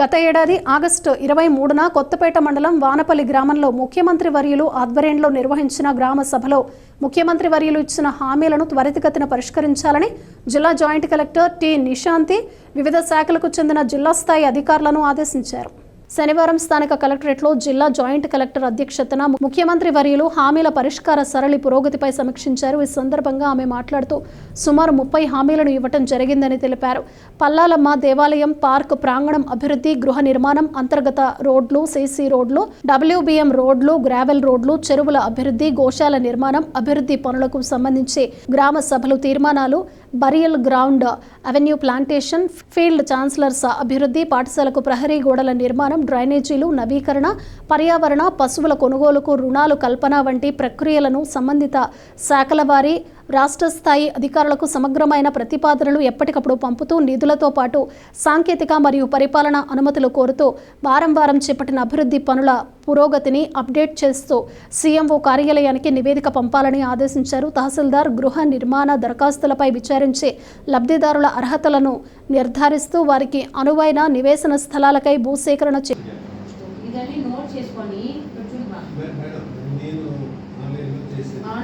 గత ఏడాది ఆగస్టు ఇరవై మూడున కొత్తపేట మండలం వానపల్లి గ్రామంలో ముఖ్యమంత్రి వర్యులు ఆధ్వర్యంలో నిర్వహించిన గ్రామ సభలో ముఖ్యమంత్రి వర్యులు ఇచ్చిన హామీలను త్వరితగతిన పరిష్కరించాలని జిల్లా జాయింట్ కలెక్టర్ టి నిశాంతి వివిధ శాఖలకు చెందిన జిల్లా స్థాయి అధికారులను ఆదేశించారు. శనివారం స్థానిక కలెక్టరేట్లో జిల్లా జాయింట్ కలెక్టర్ అధ్యక్షతన ముఖ్యమంత్రి వర్యులు హామీల పరిష్కార సరళి పురోగతిపై సమీక్షించారు. ఈ సందర్భంగా ఆమె మాట్లాడుతూ సుమారు ముప్పై హామీలను ఇవ్వటం జరిగిందని తెలిపారు. పల్లాలమ్మ దేవాలయం పార్క్ ప్రాంగణం అభివృద్ధి గృహ నిర్మాణం అంతర్గత రోడ్లు సీసీ రోడ్లు డబ్ల్యూబీఎం రోడ్లు గ్రావెల్ రోడ్లు చెరువుల అభివృద్ధి గోశాల నిర్మాణం అభివృద్ధి పనులకు సంబంధించి గ్రామ సభలు తీర్మానాలు burial ground avenue plantation field chancellors అభివృద్ధి పాఠశాలకు ప్రహరీ గోడల నిర్మాణం డ్రైనేజీలు నవీకరణ పర్యావరణ పశువుల కొనుగోలుకు రుణాలు కల్పన వంటి ప్రక్రియలను సంబంధిత శాఖల వారి రాష్ట్ర స్థాయి అధికారులకు సమగ్రమైన ప్రతిపాదనలు ఎప్పటికప్పుడు పంపుతూ నిధులతో పాటు సాంకేతిక మరియు పరిపాలన అనుమతులు కోరుతూ వారం వారం చేపట్టిన అభివృద్ధి పనుల పురోగతిని అప్డేట్ చేస్తూ సీఎంఓ కార్యాలయానికి నివేదిక పంపాలని ఆదేశించారు. తహసీల్దార్ గృహ నిర్మాణ దరఖాస్తులపై విచారించి లబ్ధిదారుల అర్హతలను నిర్ధారిస్తూ వారికి అనువైన నివేశన స్థలాలకై భూసేకరణ చే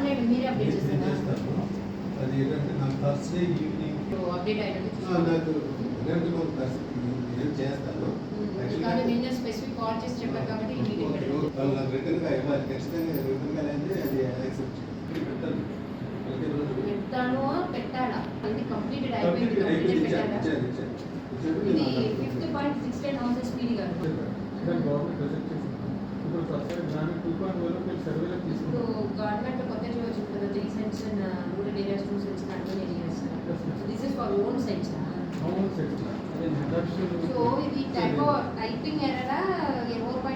ఆన్లైన్ మీరే అప్డేట్ చేస్తారా? చేస్తాను అది ఏంటంటే నాకు థర్స్డే ఈవినింగ్ అప్డేట్ అయినట్టు. నాకు థర్స్డే చేస్తాను. స్పెసిఫిక్ కాల్ చేసి చెప్పారు కాబట్టి ఈ మీటింగ్ పెట్టారు వాళ్ళు నాకు రిటర్న్గా ఇవ్వాలి. ఖచ్చితంగా రిటర్న్గా అయితే అది యాక్సెప్ట్ చేయాలి పెట్టాను పెట్టాలా? ఇది కంప్లీటెడ్ అయిపోయింది కంప్లీట్ అయిపోయింది కంప్లీటెడ్ పెట్టాలా ఇది fifth point six ten houses PD గారు గవర్నమెంట్ ఇప్పుడు ఫస్ట్ గ్రామీణ టూ పాయింట్ ఓలో మీరు సర్వేలో తీసుకుంటారు. uh, rural areas, two urban areas. So this is for own sites. ah. How much the type of typing error, uh,